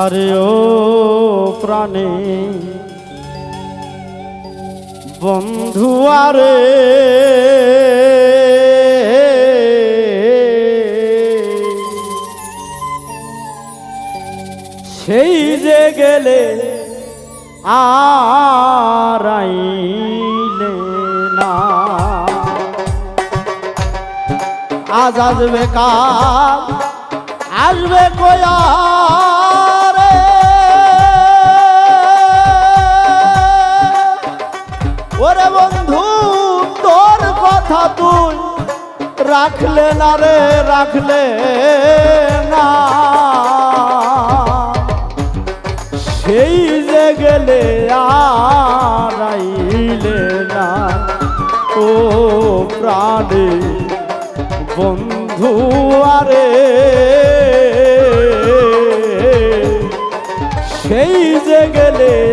আরে ও প্রাণে বন্ধু আরে সেই যে গেলে আরাইলে না। আজ আসবে কাল আসবে কয়ারে? ওরে বন্ধু, তোর কথা তুই রাখলে না রে, রাখলে না। সেই যে গেলে আইলে না। ও প্রাণে বন্ধু, আরে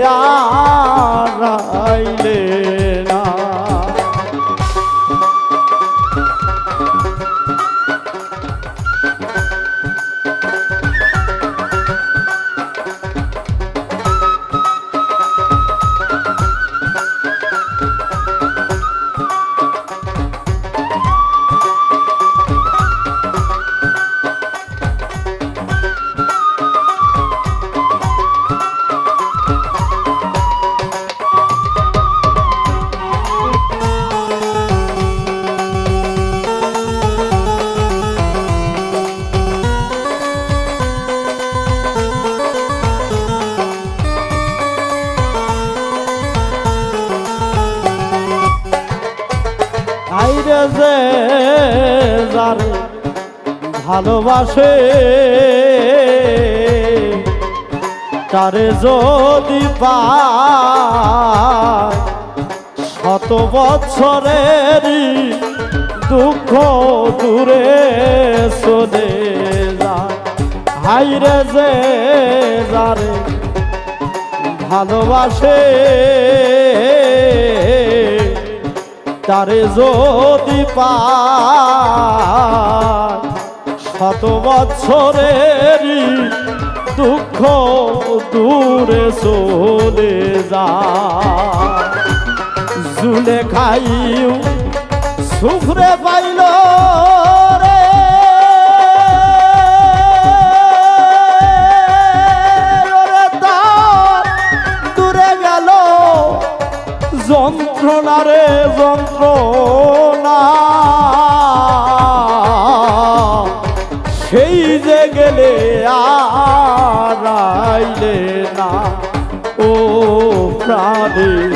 গেলে ভালোবাসে। তারে যদি শত বছরের দুঃখ দূরে চলে হাইরে যে যারে ভালোবাসে, তারে যদি পায় শত বছরেরই দুঃখ দূরে চলে যায়। জুলে খাইও সুফরে পাইল রে। ওরে তার দূরে গেল যন্ত্রণা যন্ত্রণা। যে আর আইলে না। ও প্রাণে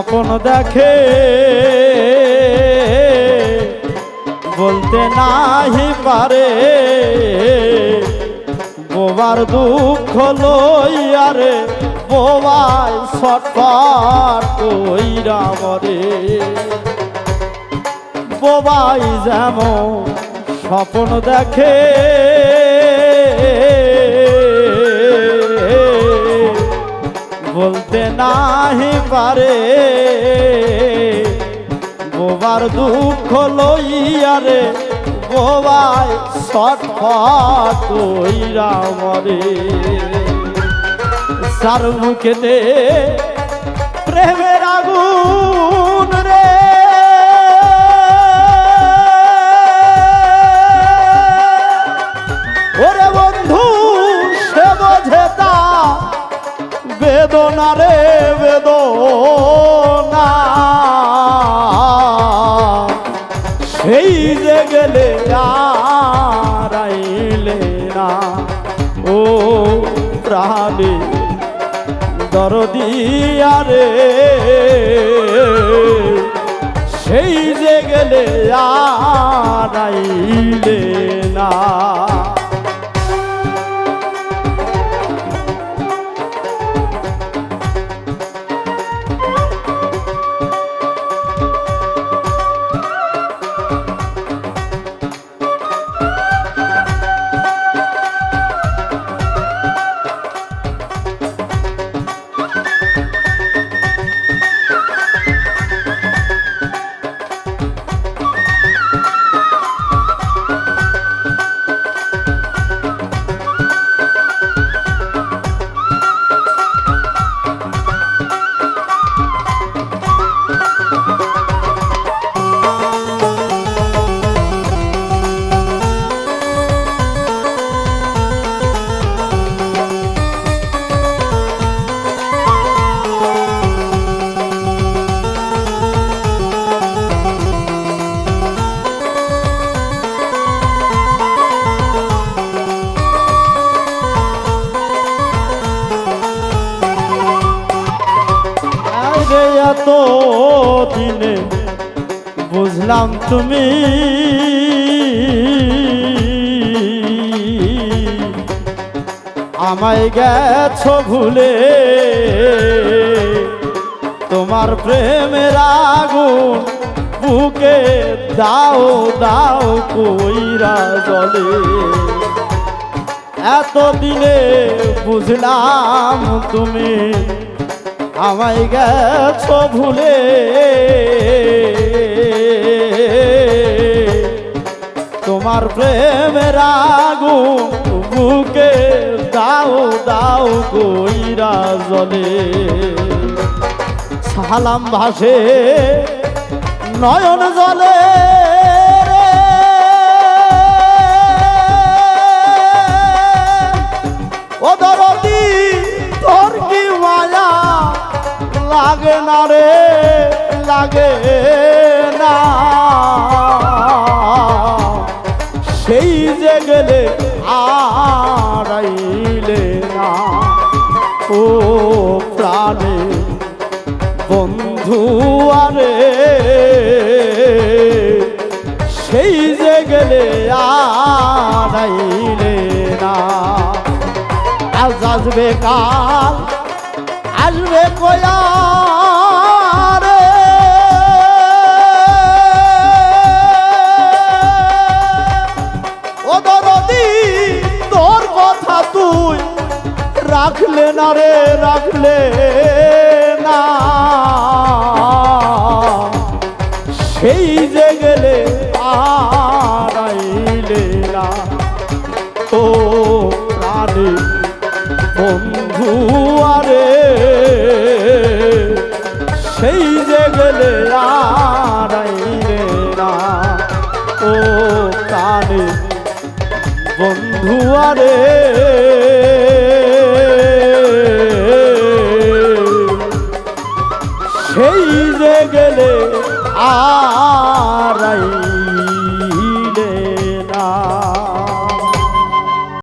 স্বপ্ন দেখে। বলতে নাহি পারে। বোবার দুঃখ লইয়ারে বোবাই ছটফট কইরা মরে। বোবাই যেমন স্বপ্ন দেখে। বলতে নাহি পারে। গোবার দুঃখ লইয়ারে গোবাই সটফট কইরা মরে। সার মুখেতে প্রেমের বেদনা রে, বেদনা। সেই যে গেলে আইলে না। ও প্রাণে দরদিয়া রে সেই যে গেলে আইলে না। এত দিনে বুঝলাম তুমি? আমায় গেছো ভুলে তোমার প্রেমের আগুন বুকে দাও দাও কইরা জলে। এত দিনে বুঝলাম তুমি আমায় গেছো ভুলে। তোমার প্রেমের আগুন বুকে দাও দাও কইরা জলে। সালাম ভাসে নয়ন জলে ও দরদি, তোর কি মায়া? লাগে না রে, লাগে না। সেই যে গেলে আড়াইলে না। ও প্রাণে বন্ধু আরে, সেই যে গেলে আড়াইলে না। আজ আসবে কাল, আসবে কয়ারে রাখলে না রে রাখলে না। সেই যে গেলে আড়াইলে না। ও প্রাণী বন্ধু আরে, সেই যে গেলে আড়াইলে না। ও প্রাণী বন্ধু আরে গেলে আর